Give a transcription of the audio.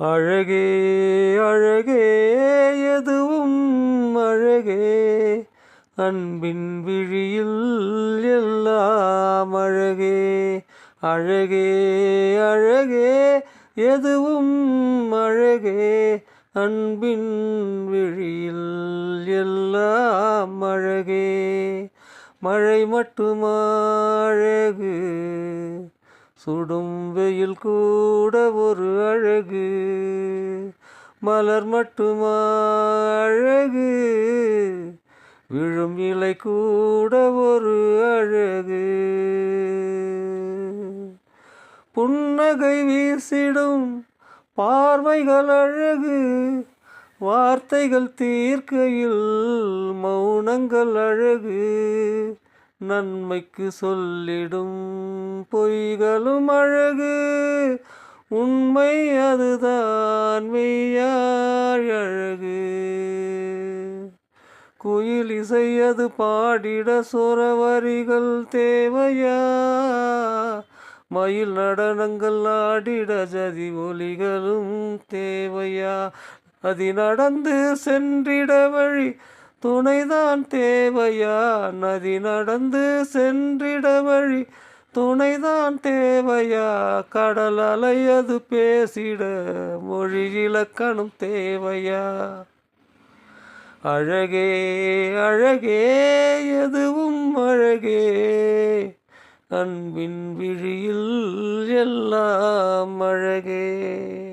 அழகே அழகே எதுவும் அழகே. அன்பின் விழியில் எல்லாம் அழகே. அழகே அழகே எதுவும் அழகே. அன்பின் விழியில் எல்லாம் அழகே. மழை மட்டுமா அழகு. சுடும் வெயில் கூட ஒரு அழகு மலர் மட்டுமா அழகு விழும் இலை கூட ஒரு அழகு. புன்னகை வீசிடும் பார்வைகள் அழகு வார்த்தைகள் தீர்க்கையில் மௌனங்கள் அழகு. நன்மைக்கு சொல்லிடும் பொய்களும் அழகு. உண்மை அதுதான் மெய்யாய் அழகு. குயில் இசையது பாடிட சொரவரிகள் தேவையா? மயில் நடனங்கள் ஆடிட ஜதி ஒலிகளும் தேவையா? அது நடந்து சென்றிட வழி துணைதான் தேவையா? நதி நடந்து சென்றிட வழி. துணைதான் தேவையா? கடல் அலையது பேசிட மொழி இலக்கணம் தேவையா? அழகே அழகே எதுவும் அழகே. அன்பின் விழியில் எல்லாம் அழகே.